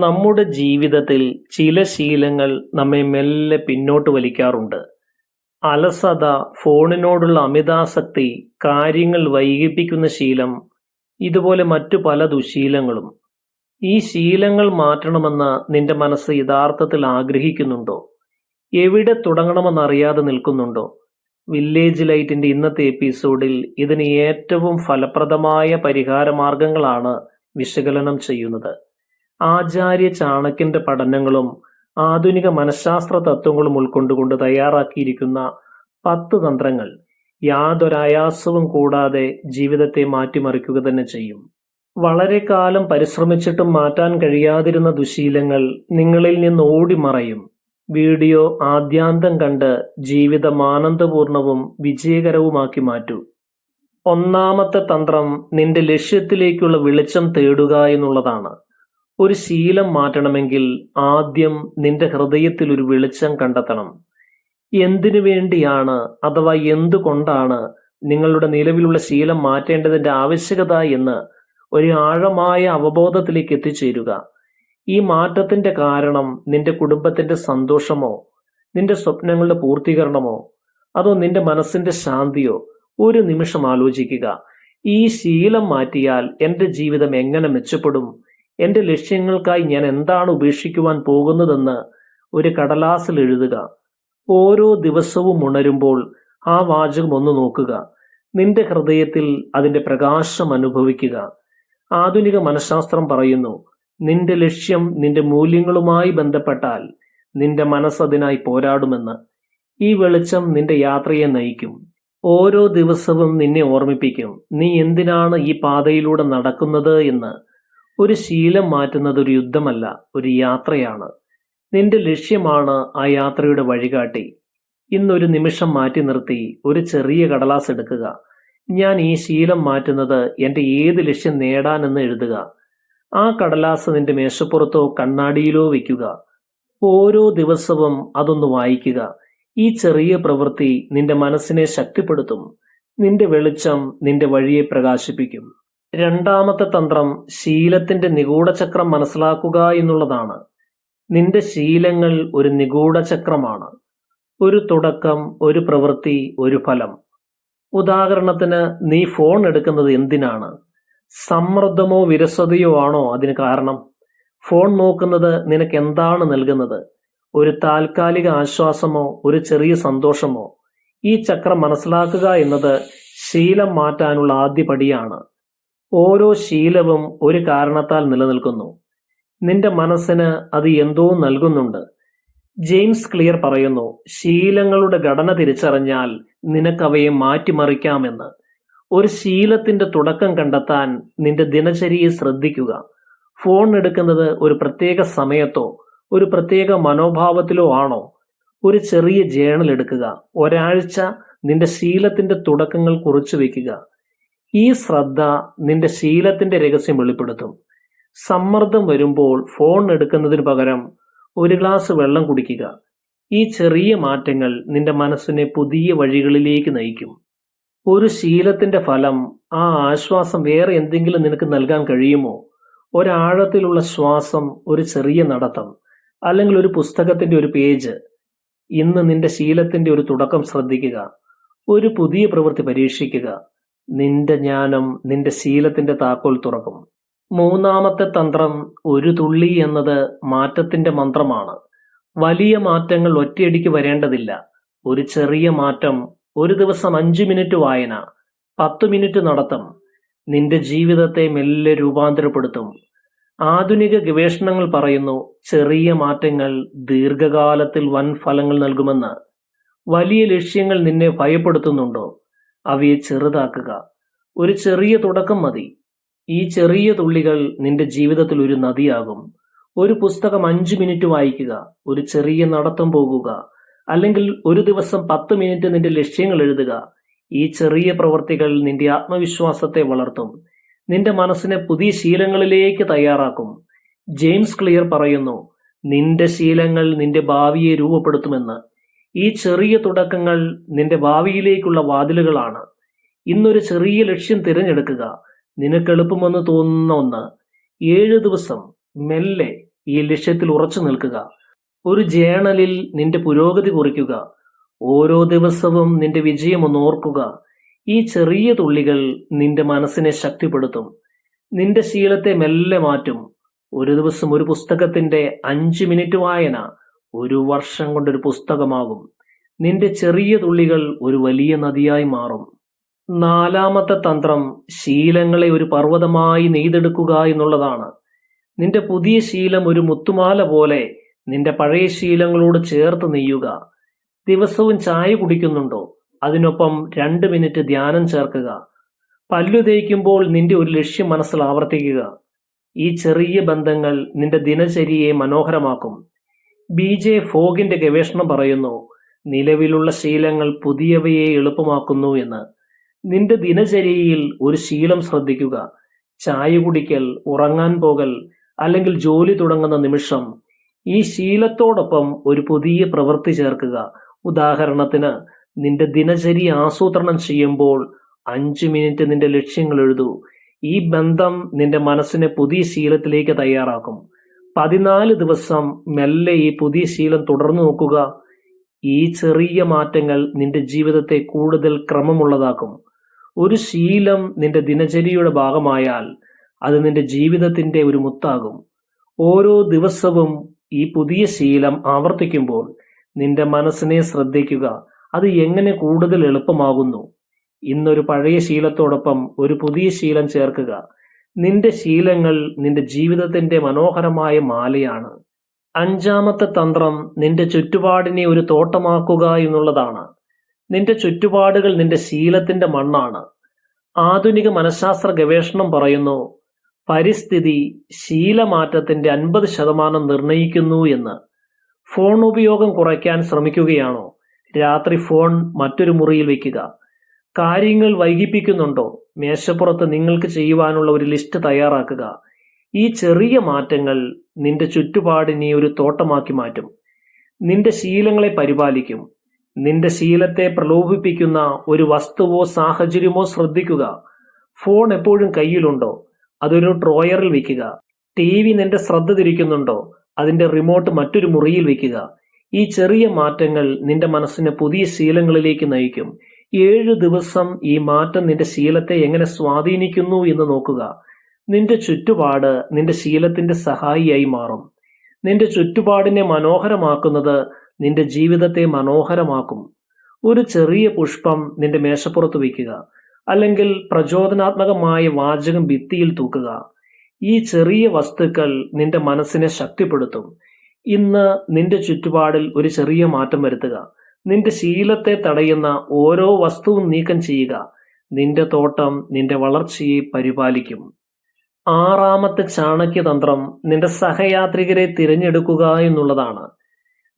നമ്മുടെ ജീവിതത്തിൽ ചില ശീലങ്ങൾ നമ്മെ മെല്ലെ പിന്നോട്ട് വലിക്കാറുണ്ട്. അലസത ഫോണിനോടുള്ള അമിതാസക്തി കാര്യങ്ങൾ വൈകിപ്പിക്കുന്ന ശീലം ഇതുപോലെ മറ്റു പല ദുശീലങ്ങളും. ഈ ശീലങ്ങൾ മാറ്റണമെന്ന് നിന്റെ മനസ്സ് യഥാർത്ഥത്തിൽ ആഗ്രഹിക്കുന്നുണ്ടോ? എവിടെ തുടങ്ങണമെന്നറിയാതെ നിൽക്കുന്നുണ്ടോ? വില്ലേജ് ലൈറ്റിന്റെ ഇന്നത്തെ എപ്പിസോഡിൽ ഇതിന് ഏറ്റവും ഫലപ്രദമായ പരിഹാര മാർഗങ്ങളാണ് വിശകലനം ചെയ്യുന്നത്. ആചാര്യ ചാണക്യന്റെ പഠനങ്ങളും ആധുനിക മനഃശാസ്ത്ര തത്വങ്ങളും ഉൾക്കൊണ്ടുകൊണ്ട് തയ്യാറാക്കിയിരിക്കുന്ന പത്ത് തന്ത്രങ്ങൾ യാതൊരായാസവും കൂടാതെ ജീവിതത്തെ മാറ്റിമറിക്കുക തന്നെ ചെയ്യും. വളരെ കാലം പരിശ്രമിച്ചിട്ടും മാറ്റാൻ കഴിയാതിരുന്ന ദുശീലങ്ങൾ നിങ്ങളിൽ നിന്ന് ഓടിമറയും. വീഡിയോ ആദ്യാന്തം കണ്ട് ജീവിതം ആനന്ദപൂർണവും വിജയകരവുമാക്കി മാറ്റൂ. ഒന്നാമത്തെ തന്ത്രം നിന്റെ ലക്ഷ്യത്തിലേക്കുള്ള വെളിച്ചം തേടുക എന്നുള്ളതാണ്. ഒരു ശീലം മാറ്റണമെങ്കിൽ ആദ്യം നിന്റെ ഹൃദയത്തിൽ ഒരു വെളിച്ചം കണ്ടെത്തണം. എന്തിനു വേണ്ടിയാണ് അഥവാ എന്തുകൊണ്ടാണ് നിങ്ങളുടെ നിലവിലുള്ള ശീലം മാറ്റേണ്ടതിന്റെ ആവശ്യകത എന്ന് ഒരു ആഴമായ അവബോധത്തിലേക്ക് എത്തിച്ചേരുക. ഈ മാറ്റത്തിന്റെ കാരണം നിന്റെ കുടുംബത്തിന്റെ സന്തോഷമോ നിന്റെ സ്വപ്നങ്ങളുടെ പൂർത്തീകരണമോ അതോ നിന്റെ മനസ്സിന്റെ ശാന്തിയോ? ഒരു നിമിഷം ആലോചിക്കുക. ഈ ശീലം മാറ്റിയാൽ എന്റെ ജീവിതം എങ്ങനെ മെച്ചപ്പെടും? എന്റെ ലക്ഷ്യങ്ങൾക്കായി ഞാൻ എന്താണ് ഉപേക്ഷിക്കുവാൻ പോകുന്നതെന്ന് ഒരു കടലാസിൽ എഴുതുക. ഓരോ ദിവസവും ഉണരുമ്പോൾ ആ വാചകം ഒന്ന് നോക്കുക. നിന്റെ ഹൃദയത്തിൽ അതിന്റെ പ്രകാശം അനുഭവിക്കുക. ആധുനിക മനഃശാസ്ത്രം പറയുന്നു നിന്റെ ലക്ഷ്യം നിന്റെ മൂല്യങ്ങളുമായി ബന്ധപ്പെട്ടാൽ നിന്റെ മനസ്സതിനായി പോരാടുമെന്ന്. ഈ വെളിച്ചം നിന്റെ യാത്രയെ നയിക്കും. ഓരോ ദിവസവും നിന്നെ ഓർമ്മിപ്പിക്കും. നീ എന്തിനാണ് ഈ പാതയിലൂടെ നടക്കുന്നത് എന്ന് ഒരു ശീലം മാറ്റുന്നത് ഒരു യുദ്ധമല്ല ഒരു യാത്രയാണ്. നിന്റെ ലക്ഷ്യമാണ് ആ യാത്രയുടെ വഴികാട്ടി. ഇന്നൊരു നിമിഷം മാറ്റി നിർത്തി ഒരു ചെറിയ കടലാസ് എടുക്കുക. ഞാൻ ഈ ശീലം മാറ്റുന്നത് എന്റെ ഏത് ലക്ഷ്യം നേടാനെന്ന് എഴുതുക. ആ കടലാസ് നിന്റെ മേശപ്പുറത്തോ കണ്ണാടിയിലോ വയ്ക്കുക. ഓരോ ദിവസവും അതൊന്ന് വായിക്കുക. ഈ ചെറിയ പ്രവൃത്തി നിന്റെ മനസ്സിനെ ശക്തിപ്പെടുത്തും. നിന്റെ വെളിച്ചം നിന്റെ വഴിയെ പ്രകാശിപ്പിക്കും. രണ്ടാമത്തെ തന്ത്രം ശീലത്തിന്റെ നിഗൂഢചക്രം മനസ്സിലാക്കുക എന്നുള്ളതാണ്. നിന്റെ ശീലങ്ങൾ ഒരു നിഗൂഢചക്രമാണ്. ഒരു തുടക്കം ഒരു പ്രവൃത്തി ഒരു ഫലം. ഉദാഹരണത്തിന് നീ ഫോൺ എടുക്കുന്നത് എന്തിനാണ്? സമ്മർദ്ദമോ വിരസതയോ ആണോ അതിന് കാരണം? ഫോൺ നോക്കുന്നത് നിനക്ക് എന്താണ് നൽകുന്നത്? ഒരു താൽക്കാലിക ആശ്വാസമോ ഒരു ചെറിയ സന്തോഷമോ? ഈ ചക്രം മനസ്സിലാക്കുക എന്നത് ശീലം മാറ്റാനുള്ള ആദ്യ പടിയാണ്. ഓരോ ശീലവും ഒരു കാരണത്താൽ നിലനിൽക്കുന്നു. നിന്റെ മനസ്സിന് അത് എന്തോ നൽകുന്നുണ്ട്. ജെയിംസ് ക്ലിയർ പറയുന്നു ശീലങ്ങളുടെ ഘടന തിരിച്ചറിഞ്ഞാൽ നിനക്കവയെ മാറ്റിമറിക്കാമെന്ന്. ഒരു ശീലത്തിന്റെ തുടക്കം കണ്ടെത്താൻ നിന്റെ ദിനചര്യയെ ശ്രദ്ധിക്കുക. ഫോൺ എടുക്കുന്നത് ഒരു പ്രത്യേക സമയത്തോ ഒരു പ്രത്യേക മനോഭാവത്തിലോ ആണോ? ഒരു ചെറിയ ജേണൽ എടുക്കുക. ഒരാഴ്ച നിന്റെ ശീലത്തിന്റെ തുടക്കങ്ങൾ കുറിച്ചു വെക്കുക. ഈ ശ്രദ്ധ നിന്റെ ശീലത്തിന്റെ രഹസ്യം വെളിപ്പെടുത്തും. സമ്മർദ്ദം വരുമ്പോൾ ഫോൺ എടുക്കുന്നതിന് പകരം ഒരു ഗ്ലാസ് വെള്ളം കുടിക്കുക. ഈ ചെറിയ മാറ്റങ്ങൾ നിന്റെ മനസ്സിനെ പുതിയ വഴികളിലേക്ക് നയിക്കും. ഒരു ശീലത്തിന്റെ ഫലം ആ ആശ്വാസം വേറെ എന്തെങ്കിലും നിനക്ക് നൽകാൻ കഴിയുമോ? ഒരാഴത്തിലുള്ള ശ്വാസം ഒരു ചെറിയ നടത്തം അല്ലെങ്കിൽ ഒരു പുസ്തകത്തിന്റെ ഒരു പേജ്. ഇന്ന് നിന്റെ ശീലത്തിന്റെ ഒരു തുടക്കം ശ്രദ്ധിക്കുക. ഒരു പുതിയ പ്രവൃത്തി പരീക്ഷിക്കുക. നിന്റെ ജ്ഞാനം നിന്റെ ശീലത്തിന്റെ താക്കോൽ തുറക്കും. മൂന്നാമത്തെ തന്ത്രം ഒരു തുള്ളി എന്നത് മാറ്റത്തിന്റെ മന്ത്രമാണ്. വലിയ മാറ്റങ്ങൾ ഒറ്റയടിക്ക് വരേണ്ടതില്ല. ഒരു ചെറിയ മാറ്റം ഒരു ദിവസം അഞ്ചു മിനിറ്റ് വായന പത്ത് മിനിറ്റ് നടത്തം നിന്റെ ജീവിതത്തെ മെല്ലെ രൂപാന്തരപ്പെടുത്തും. ആധുനിക ഗവേഷണങ്ങൾ പറയുന്നു ചെറിയ മാറ്റങ്ങൾ ദീർഘകാലത്തിൽ വൻ ഫലങ്ങൾ നൽകുമെന്ന്. വലിയ ലക്ഷ്യങ്ങൾ നിന്നെ ഭയപ്പെടുത്തുന്നുണ്ടോ? അവയെ ചെറുതാക്കുക. ഒരു ചെറിയ തുടക്കം മതി. ഈ ചെറിയ തുള്ളികൾ നിന്റെ ജീവിതത്തിൽ ഒരു നദിയാകും. ഒരു പുസ്തകം അഞ്ചു മിനിറ്റ് വായിക്കുക ഒരു ചെറിയ നടത്തം പോകുക അല്ലെങ്കിൽ ഒരു ദിവസം പത്ത് മിനിറ്റ് നിന്റെ ലക്ഷ്യങ്ങൾ എഴുതുക. ഈ ചെറിയ പ്രവർത്തികൾ നിന്റെ ആത്മവിശ്വാസത്തെ വളർത്തും. നിന്റെ മനസ്സിനെ പുതിയ ശീലങ്ങളിലേക്ക് തയ്യാറാക്കും. ജെയിംസ് ക്ലിയർ പറയുന്നു നിന്റെ ശീലങ്ങൾ നിന്റെ ഭാവിയെ രൂപപ്പെടുത്തുമെന്ന്. ഈ ചെറിയ തുടക്കങ്ങൾ നിന്റെ ഭാവിയിലേക്കുള്ള വാതിലുകളാണ്. ഇന്നൊരു ചെറിയ ലക്ഷ്യം തിരഞ്ഞെടുക്കുക. നിനക്ക് എളുപ്പമെന്ന് തോന്നുന്ന ഒന്ന്. ഏഴ് ദിവസം മെല്ലെ ഈ ലക്ഷ്യത്തിൽ ഉറച്ചു നിൽക്കുക. ഒരു ജേണലിൽ നിന്റെ പുരോഗതി കുറിക്കുക. ഓരോ ദിവസവും നിന്റെ വിജയം ഒന്ന് ഓർക്കുക. ഈ ചെറിയ തുള്ളികൾ നിന്റെ മനസ്സിനെ ശക്തിപ്പെടുത്തും. നിന്റെ ശീലത്തെ മെല്ലെ മാറ്റും. ഒരു ദിവസം ഒരു പുസ്തകത്തിന്റെ അഞ്ച് മിനിറ്റ് വായന ഒരു വർഷം കൊണ്ടൊരു പുസ്തകമാകും. നിന്റെ ചെറിയ തുള്ളികൾ ഒരു വലിയ നദിയായി മാറും. നാലാമത്തെ തന്ത്രം ശീലങ്ങളെ ഒരു പർവതമായി നെയ്തെടുക്കുക എന്നുള്ളതാണ്. നിന്റെ പുതിയ ശീലം ഒരു മുത്തുമാല പോലെ നിന്റെ പഴയ ശീലങ്ങളോട് ചേർത്ത് നെയ്യുക. ദിവസവും ചായ കുടിക്കുന്നുണ്ടോ? അതിനൊപ്പം രണ്ട് മിനിറ്റ് ധ്യാനം ചേർക്കുക. പല്ലു തേക്കുമ്പോൾ നിന്റെ ഒരു ലക്ഷ്യം മനസ്സിൽ ആവർത്തിക്കുക. ഈ ചെറിയ ബന്ധങ്ങൾ നിന്റെ ദിനചര്യയെ മനോഹരമാക്കും. ബി. ജെ. ഫോഗിന്റെ ഗവേഷണം പറയുന്നു നിലവിലുള്ള ശീലങ്ങൾ പുതിയവയെ എളുപ്പമാക്കുന്നു എന്ന്. നിന്റെ ദിനചര്യയിൽ ഒരു ശീലം ശ്രദ്ധിക്കുക. ചായ കുടിക്കൽ ഉറങ്ങാൻ പോകൽ അല്ലെങ്കിൽ ജോലി തുടങ്ങുന്ന നിമിഷം ഈ ശീലത്തോടൊപ്പം ഒരു പുതിയ പ്രവൃത്തി ചേർക്കുക. ഉദാഹരണത്തിന് നിന്റെ ദിനചര്യ ആസൂത്രണം ചെയ്യുമ്പോൾ അഞ്ച് മിനിറ്റ് നിന്റെ ലക്ഷ്യങ്ങൾ എഴുതൂ. ഈ ബന്ധം നിന്റെ മനസ്സിനെ പുതിയ ശീലത്തിലേക്ക് തയ്യാറാക്കും. പതിനാല് ദിവസം മെല്ലെ ഈ പുതിയ ശീലം തുടർന്നു നോക്കുക. ഈ ചെറിയ മാറ്റങ്ങൾ നിന്റെ ജീവിതത്തെ കൂടുതൽ ക്രമമുള്ളതാക്കും. ഒരു ശീലം നിന്റെ ദിനചര്യയുടെ ഭാഗമായാൽ അത് നിന്റെ ജീവിതത്തിന്റെ ഒരു മുത്താകും. ഓരോ ദിവസവും ഈ പുതിയ ശീലം ആവർത്തിക്കുമ്പോൾ നിന്റെ മനസ്സിനെ ശ്രദ്ധിക്കുക അത് എങ്ങനെ കൂടുതൽ എളുപ്പമാകുന്നു. ഇന്നൊരു പഴയ ശീലത്തോടൊപ്പം ഒരു പുതിയ ശീലം ചേർക്കുക. നിന്റെ ശീലങ്ങൾ നിന്റെ ജീവിതത്തിന്റെ മനോഹരമായ മാലയാണ്. അഞ്ചാമത്തെ തന്ത്രം നിന്റെ ചുറ്റുപാടിനെ ഒരു തോട്ടമാക്കുക എന്നുള്ളതാണ്. നിന്റെ ചുറ്റുപാടുകൾ നിന്റെ ശീലത്തിന്റെ മണ്ണാണ്. ആധുനിക മനഃശാസ്ത്ര ഗവേഷണം പറയുന്നു പരിസ്ഥിതി ശീലമാറ്റത്തിന്റെ അൻപത് ശതമാനം നിർണയിക്കുന്നു എന്ന്. ഫോൺ ഉപയോഗം കുറയ്ക്കാൻ ശ്രമിക്കുകയാണോ? രാത്രി ഫോൺ മറ്റൊരു മുറിയിൽ വയ്ക്കുക കാര്യങ്ങൾ വൈകിപ്പിക്കുന്നുണ്ടോ? മേശപ്പുറത്ത് നിങ്ങൾക്ക് ചെയ്യുവാനുള്ള ഒരു ലിസ്റ്റ് തയ്യാറാക്കുക. ഈ ചെറിയ മാറ്റങ്ങൾ നിന്റെ ചുറ്റുപാടിനെ ഒരു തോട്ടമാക്കി മാറ്റും. നിന്റെ ശീലങ്ങളെ പരിപാലിക്കും. നിന്റെ ശീലത്തെ പ്രലോഭിപ്പിക്കുന്ന ഒരു വസ്തുവോ സാഹചര്യമോ ശ്രദ്ധിക്കുക. ഫോൺ എപ്പോഴും കയ്യിലുണ്ടോ? അതൊരു ട്രോയറിൽ വെക്കുക ടി വി നിന്റെ ശ്രദ്ധ തിരിക്കുന്നുണ്ടോ? അതിന്റെ റിമോട്ട് മറ്റൊരു മുറിയിൽ വെക്കുക ഈ ചെറിയ മാറ്റങ്ങൾ നിന്റെ മനസ്സിനെ പുതിയ ശീലങ്ങളിലേക്ക് നയിക്കും. ഏഴു ദിവസം ഈ മാറ്റം നിന്റെ ശീലത്തെ എങ്ങനെ സ്വാധീനിക്കുന്നു എന്ന് നോക്കുക. നിന്റെ ചുറ്റുപാട് നിന്റെ ശീലത്തിന്റെ സഹായിയായി മാറും. നിന്റെ ചുറ്റുപാടിനെ മനോഹരമാക്കുന്നത് നിന്റെ ജീവിതത്തെ മനോഹരമാക്കും. ഒരു ചെറിയ പുഷ്പം നിന്റെ മേശപ്പുറത്ത് വയ്ക്കുക. അല്ലെങ്കിൽ പ്രചോദനാത്മകമായ വാചകം ഭിത്തിയിൽ തൂക്കുക. ഈ ചെറിയ വസ്തുക്കൾ നിന്റെ മനസ്സിനെ ശക്തിപ്പെടുത്തും. ഇന്ന് നിന്റെ ചുറ്റുപാടിൽ ഒരു ചെറിയ മാറ്റം വരുത്തുക. നിന്റെ ശീലത്തെ തടയുന്ന ഓരോ വസ്തുവും നീക്കം ചെയ്യുക. നിന്റെ തോട്ടം നിന്റെ വളർച്ചയെ പരിപാലിക്കും. ആറാമത്തെ ചാണക്യതന്ത്രം നിന്റെ സഹയാത്രികരെ തിരഞ്ഞെടുക്കുക എന്നുള്ളതാണ്.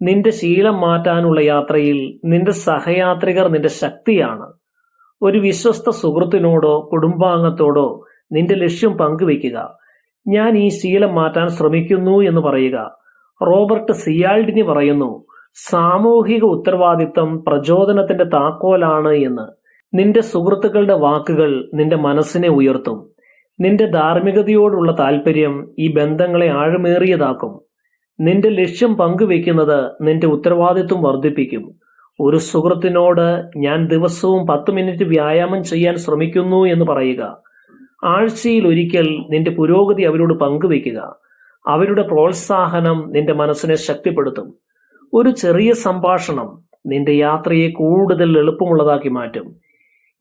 നിന്റെ ശീലം മാറ്റാനുള്ള യാത്രയിൽ നിന്റെ സഹയാത്രികർ നിന്റെ ശക്തിയാണ്. ഒരു വിശ്വസ്ത സുഹൃത്തിനോടോ കുടുംബാംഗത്തോടോ നിന്റെ ലക്ഷ്യം പങ്കുവെക്കുക ഞാൻ ഈ ശീലം മാറ്റാൻ ശ്രമിക്കുന്നു എന്ന് പറയുക. റോബർട്ട് സിയാൾഡിനി പറയുന്നു സാമൂഹിക ഉത്തരവാദിത്തം പ്രചോദനത്തിന്റെ താക്കോലാണ് എന്ന്. നിന്റെ സുഹൃത്തുക്കളുടെ വാക്കുകൾ നിന്റെ മനസ്സിനെ ഉയർത്തും. നിന്റെ ധാർമ്മികതയോടുള്ള താല്പര്യം ഈ ബന്ധങ്ങളെ ആഴമേറിയതാക്കും. നിന്റെ ലക്ഷ്യം പങ്കുവെക്കുന്നത് നിന്റെ ഉത്തരവാദിത്വം വർദ്ധിപ്പിക്കും. ഒരു സുഹൃത്തിനോട് ഞാൻ ദിവസവും പത്ത് മിനിറ്റ് വ്യായാമം ചെയ്യാൻ ശ്രമിക്കുന്നു എന്ന് പറയുക. ആഴ്ചയിൽ ഒരിക്കൽ നിന്റെ പുരോഗതി അവരോട് പങ്കുവെക്കുക. അവരുടെ പ്രോത്സാഹനം നിന്റെ മനസ്സിനെ ശക്തിപ്പെടുത്തും. ഒരു ചെറിയ സംഭാഷണം നിന്റെ യാത്രയെ കൂടുതൽ എളുപ്പമുള്ളതാക്കി മാറ്റും.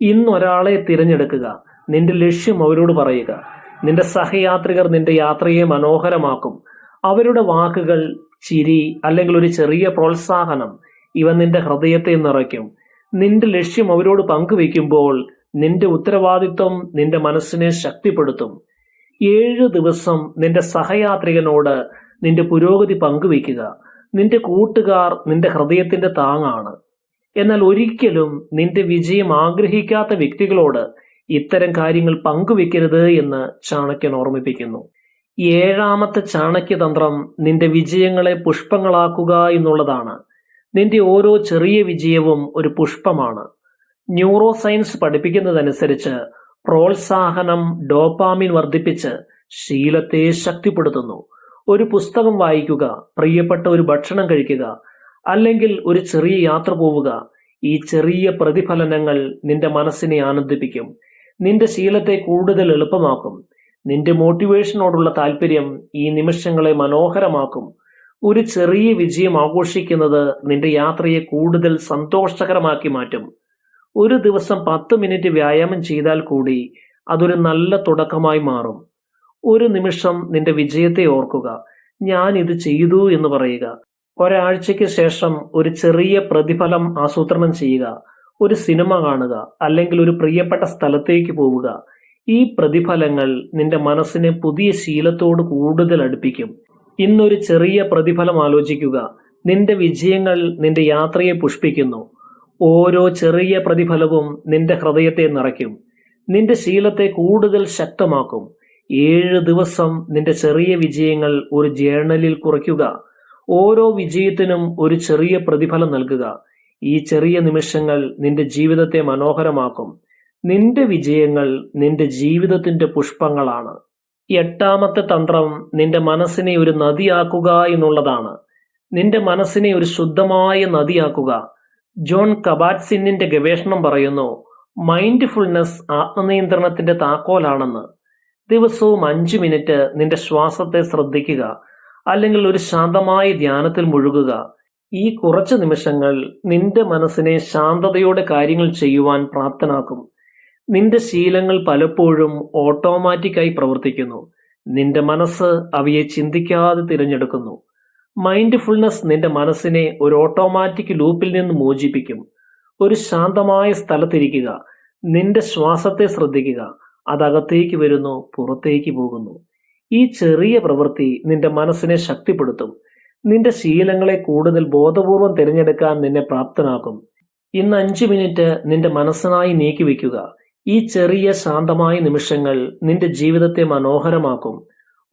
ഇന്നൊരാളെ തിരഞ്ഞെടുക്കുക നിന്റെ ലക്ഷ്യം അവരോട് പറയുക. നിന്റെ സഹയാത്രികർ നിന്റെ യാത്രയെ മനോഹരമാക്കും. അവരുടെ വാക്കുകൾ ചിരി അല്ലെങ്കിൽ ഒരു ചെറിയ പ്രോത്സാഹനം ഇവ നിന്റെ ഹൃദയത്തെ നിറയ്ക്കും. നിന്റെ ലക്ഷ്യം അവരോട് പങ്കുവെക്കുമ്പോൾ നിന്റെ ഉത്തരവാദിത്വം നിന്റെ മനസ്സിനെ ശക്തിപ്പെടുത്തും. ഏഴ് ദിവസം നിന്റെ സഹയാത്രികനോട് നിന്റെ പുരോഗതി പങ്കുവെക്കുക നിന്റെ കൂട്ടുകാർ നിന്റെ ഹൃദയത്തിന്റെ താങ്ങാണ്. എന്നാൽ ഒരിക്കലും നിന്റെ വിജയം ആഗ്രഹിക്കാത്ത വ്യക്തികളോട് ഇത്തരം കാര്യങ്ങൾ പങ്കുവെക്കരുത് എന്ന് ചാണക്യൻ ഓർമ്മിപ്പിക്കുന്നു. ഏഴാമത്തെ ചാണക്യതന്ത്രം നിന്റെ വിജയങ്ങളെ പുഷ്പങ്ങളാക്കുക എന്നുള്ളതാണ്. നിന്റെ ഓരോ ചെറിയ വിജയവും ഒരു പുഷ്പമാണ്. ന്യൂറോ സയൻസ് പഠിപ്പിക്കുന്നതനുസരിച്ച് പ്രോത്സാഹനം ഡോപ്പാമിൻ വർദ്ധിപ്പിച്ച് ശീലത്തെ ശക്തിപ്പെടുത്തുന്നു. ഒരു പുസ്തകം വായിക്കുക പ്രിയപ്പെട്ട ഒരു ഭക്ഷണം കഴിക്കുക അല്ലെങ്കിൽ ഒരു ചെറിയ യാത്ര പോവുക ഈ ചെറിയ പ്രതിഫലനങ്ങൾ നിന്റെ മനസ്സിനെ ആനന്ദിപ്പിക്കും. നിന്റെ ശീലത്തെ കൂടുതൽ എളുപ്പമാക്കും. നിന്റെ മോട്ടിവേഷനോടുള്ള താല്പര്യം ഈ നിമിഷങ്ങളെ മനോഹരമാക്കും. ഒരു ചെറിയ വിജയം ആഘോഷിക്കുന്നത് നിന്റെ യാത്രയെ കൂടുതൽ സന്തോഷകരമാക്കി മാറ്റും. ഒരു ദിവസം പത്ത് മിനിറ്റ് വ്യായാമം ചെയ്താൽ കൂടി അതൊരു നല്ല തുടക്കമായി മാറും. ഒരു നിമിഷം നിന്റെ വിജയത്തെ ഓർക്കുക. ഞാൻ ഇത് ചെയ്തു എന്ന് പറയുക. ഒരാഴ്ചയ്ക്ക് ശേഷം ഒരു ചെറിയ പ്രതിഫലം ആസൂത്രണം ചെയ്യുക. ഒരു സിനിമ കാണുക. അല്ലെങ്കിൽ ഒരു പ്രിയപ്പെട്ട സ്ഥലത്തേക്ക് പോവുക. ഈ പ്രതിഫലങ്ങൾ നിന്റെ മനസ്സിനെ പുതിയ ശീലത്തോട് കൂടുതൽ അടുപ്പിക്കും. ഇന്നൊരു ചെറിയ പ്രതിഫലം ആലോചിക്കുക. നിന്റെ വിജയങ്ങൾ നിന്റെ യാത്രയെ പുഷ്പിക്കുന്നു. ഓരോ ചെറിയ പ്രതിഫലവും നിന്റെ ഹൃദയത്തെ നിറയ്ക്കും. നിന്റെ ശീലത്തെ കൂടുതൽ ശക്തമാക്കും. ഏഴ് ദിവസം നിന്റെ ചെറിയ വിജയങ്ങൾ ഒരു ജേണലിൽ കുറയ്ക്കുക ഓരോ വിജയത്തിനും ഒരു ചെറിയ പ്രതിഫലം നൽകുക. ഈ ചെറിയ നിമിഷങ്ങൾ നിന്റെ ജീവിതത്തെ മനോഹരമാക്കും. നിന്റെ വിജയങ്ങൾ നിന്റെ ജീവിതത്തിന്റെ പുഷ്പങ്ങളാണ്. എട്ടാമത്തെ തന്ത്രം നിന്റെ മനസ്സിനെ ഒരു നദിയാക്കുക എന്നുള്ളതാണ്. നിന്റെ മനസ്സിനെ ഒരു ശുദ്ധമായ നദിയാക്കുക. ജോൺ കബാറ്റ്സിന്നിന്റെ ഗവേഷണം പറയുന്നു മൈൻഡ്ഫുൾനെസ് ആത്മനിയന്ത്രണത്തിന്റെ താക്കോലാണെന്ന്. ദിവസവും അഞ്ചു മിനിറ്റ് നിന്റെ ശ്വാസത്തെ ശ്രദ്ധിക്കുക അല്ലെങ്കിൽ ഒരു ശാന്തമായ ധ്യാനത്തിൽ മുഴുകുക. ഈ കുറച്ച് നിമിഷങ്ങൾ നിന്റെ മനസ്സിനെ ശാന്തതയോടെ കാര്യങ്ങൾ ചെയ്യുവാൻ പ്രാപ്തനാക്കും. നിന്റെ ശീലങ്ങൾ പലപ്പോഴും ഓട്ടോമാറ്റിക്കായി പ്രവർത്തിക്കുന്നു. നിന്റെ മനസ്സ് അവയെ ചിന്തിക്കാതെ തിരഞ്ഞെടുക്കുന്നു. മൈൻഡ്ഫുൾനെസ് നിന്റെ മനസ്സിനെ ഒരു ഓട്ടോമാറ്റിക് ലൂപ്പിൽ നിന്ന് മോചിപ്പിക്കും. ഒരു ശാന്തമായ സ്ഥലത്തിരിക്കുക. നിന്റെ ശ്വാസത്തെ ശ്രദ്ധിക്കുക. അതകത്തേക്ക് വരുന്നു പുറത്തേക്ക് പോകുന്നു. ഈ ചെറിയ പ്രവൃത്തി നിന്റെ മനസ്സിനെ ശക്തിപ്പെടുത്തും. നിന്റെ ശീലങ്ങളെ കൂടുതൽ ബോധപൂർവം തിരഞ്ഞെടുക്കാൻ നിന്നെ പ്രാപ്തനാക്കും. ഇന്ന് അഞ്ചു മിനിറ്റ് നിന്റെ മനസ്സിനായി നീക്കിവെക്കുക ഈ ചെറിയ ശാന്തമായ നിമിഷങ്ങൾ നിന്റെ ജീവിതത്തെ മനോഹരമാക്കും.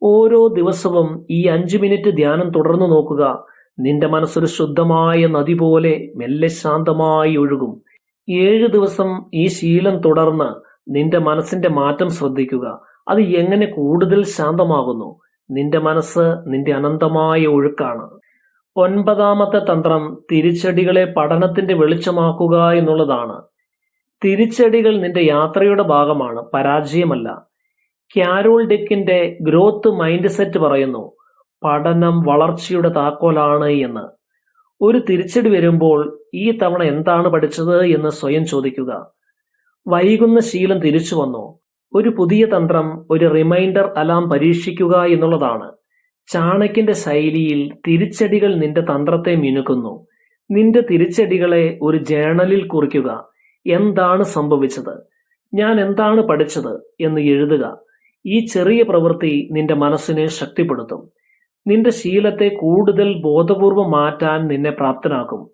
ഓരോ ദിവസവും ഈ അഞ്ചു മിനിറ്റ് ധ്യാനം തുടർന്നു നോക്കുക. നിന്റെ മനസ്സൊരു ശുദ്ധമായ നദി പോലെ മെല്ലെ ശാന്തമായി ഒഴുകും. ഏഴ് ദിവസം ഈ ശീലം തുടർന്ന് നിന്റെ മനസ്സിന്റെ മാറ്റം ശ്രദ്ധിക്കുക. അത് എങ്ങനെ കൂടുതൽ ശാന്തമാകുന്നു? നിന്റെ മനസ്സ് നിന്റെ അനന്തമായ ഒഴുക്കാണ്. ഒൻപതാമത്തെ തന്ത്രം തിരിച്ചടികളെ പഠനത്തിന്റെ വെളിച്ചമാക്കുക എന്നുള്ളതാണ്. തിരിച്ചടികൾ നിന്റെ യാത്രയുടെ ഭാഗമാണ്. പരാജയമല്ല. ക്യാരോൾ ഡെക്കിന്റെ ഗ്രോത്ത് മൈൻഡ് സെറ്റ് പറയുന്നു പഠനം വളർച്ചയുടെ താക്കോലാണ് എന്ന്. ഒരു തിരിച്ചടി വരുമ്പോൾ ഈ തവണ എന്താണ് പഠിച്ചത് എന്ന് സ്വയം ചോദിക്കുക. വൈകുന്ന ശീലം തിരിച്ചു വന്നു. ഒരു പുതിയ തന്ത്രം ഒരു റിമൈൻഡർ അലാം പരീക്ഷിക്കുക എന്നുള്ളതാണ്. ചാണക്യന്റെ ശൈലിയിൽ തിരിച്ചടികൾ നിന്റെ തന്ത്രത്തെ മിനുക്കുന്നു. നിന്റെ തിരിച്ചടികളെ ഒരു ജേണലിൽ കുറിക്കുക. എന്താണ് സംഭവിച്ചത്? ഞാൻ എന്താണ് പഠിച്ചത്? എന്ന് എഴുതുക. ഈ ചെറിയ പ്രവൃത്തി നിന്റെ മനസ്സിനെ ശക്തിപ്പെടുത്തും. നിന്റെ ശീലത്തെ കൂടുതൽ ബോധപൂർവം മാറ്റാൻ നിന്നെ പ്രാപ്തനാക്കും.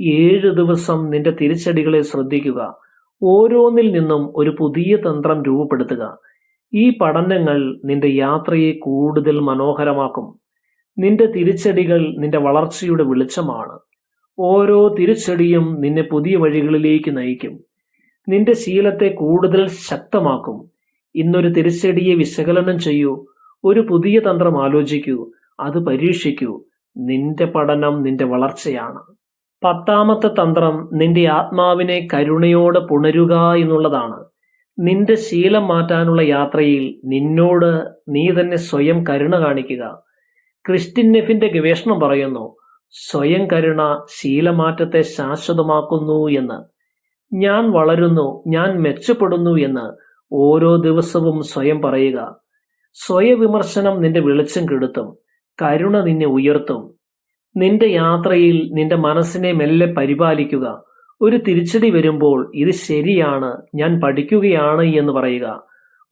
ഏഴ് ദിവസം നിന്റെ തിരിച്ചടികളെ ശ്രദ്ധിക്കുക. ഓരോന്നിൽ നിന്നും ഒരു പുതിയ തന്ത്രം രൂപപ്പെടുത്തുക. ഈ പഠനങ്ങൾ നിന്റെ യാത്രയെ കൂടുതൽ മനോഹരമാക്കും. നിന്റെ തിരിച്ചടികൾ നിന്റെ വളർച്ചയുടെ വെളിച്ചമാണ്. ഓരോ തിരിച്ചടിയും നിന്നെ പുതിയ വഴികളിലേക്ക് നയിക്കും. നിന്റെ ശീലത്തെ കൂടുതൽ ശക്തമാക്കും. ഇന്നൊരു തിരിച്ചടിയെ വിശകലനം ചെയ്യൂ. ഒരു പുതിയ തന്ത്രം ആലോചിക്കൂ. അത് പരീക്ഷിക്കൂ. നിന്റെ പഠനം നിന്റെ വളർച്ചയാണ്. പത്താമത്തെ തന്ത്രം നിന്റെ ആത്മാവിനെ കരുണയോടെ പുണരുക എന്നുള്ളതാണ്. നിന്റെ ശീലം മാറ്റാനുള്ള യാത്രയിൽ നിന്നോട് നീ തന്നെ സ്വയം കരുണ കാണിക്കുക. ക്രിസ്റ്റിൻ നെഫിന്റെ ഗവേഷണം പറയുന്നു സ്വയം കരുണ ശീലമാറ്റത്തെ ശാശ്വതമാക്കുന്നു എന്ന്. ഞാൻ വളരുന്നു ഞാൻ മെച്ചപ്പെടുന്നു എന്ന് ഓരോ ദിവസവും സ്വയം പറയുക. സ്വയവിമർശനം നിന്റെ വെളിച്ചം കെടുത്തും കരുണ നിന്നെ ഉയർത്തും. നിന്റെ യാത്രയിൽ നിന്റെ മനസ്സിനെ മെല്ലെ പരിപാലിക്കുക. ഒരു തിരിച്ചടി വരുമ്പോൾ ഇത് ശരിയാണ് ഞാൻ പഠിക്കുകയാണ് എന്ന് പറയുക.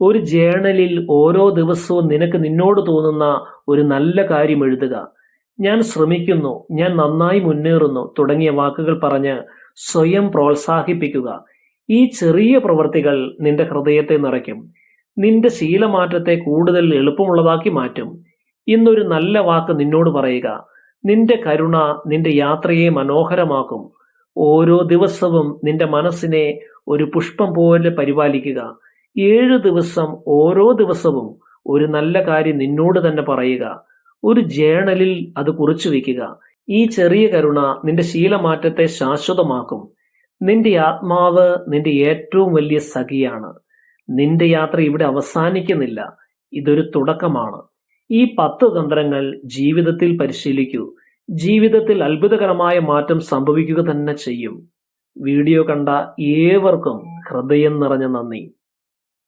ഒരു ജേണലിൽ ഓരോ ദിവസവും നിനക്ക് നിന്നോട് തോന്നുന്ന ഒരു നല്ല കാര്യം എഴുതുക. ഞാൻ ശ്രമിക്കുന്നു ഞാൻ നന്നായി മുന്നേറുന്നു തുടങ്ങിയ വാക്കുകൾ പറഞ്ഞ് സ്വയം പ്രോത്സാഹിപ്പിക്കുക. ഈ ചെറിയ പ്രവൃത്തികൾ നിന്റെ ഹൃദയത്തെ നിറയ്ക്കും. നിന്റെ ശീലമാറ്റത്തെ കൂടുതൽ എളുപ്പമുള്ളതാക്കി മാറ്റും. ഇന്നൊരു നല്ല വാക്ക് നിന്നോട് പറയുക. നിന്റെ കരുണ നിന്റെ യാത്രയെ മനോഹരമാക്കും. ഓരോ ദിവസവും നിന്റെ മനസ്സിനെ ഒരു പുഷ്പം പോലെ പരിപാലിക്കുക. ഏഴ് ദിവസം ഓരോ ദിവസവും ഒരു നല്ല കാര്യം നിന്നോട് തന്നെ പറയുക. ഒരു ജേണലിൽ അത് കുറിച്ചു വയ്ക്കുക ഈ ചെറിയ കരുണ നിന്റെ ശീലമാറ്റത്തെ ശാശ്വതമാക്കും. നിന്റെ ആത്മാവ് നിന്റെ ഏറ്റവും വലിയ സഖിയാണ്. നിന്റെ യാത്ര ഇവിടെ അവസാനിക്കുന്നില്ല. ഇതൊരു തുടക്കമാണ്. ഈ പത്ത് തന്ത്രങ്ങൾ ജീവിതത്തിൽ പരിശീലിക്കൂ. ജീവിതത്തിൽ അത്ഭുതകരമായ മാറ്റം സംഭവിക്കുക തന്നെ ചെയ്യും. വീഡിയോ കണ്ട ഏവർക്കും ഹൃദയം നിറഞ്ഞ നന്ദി.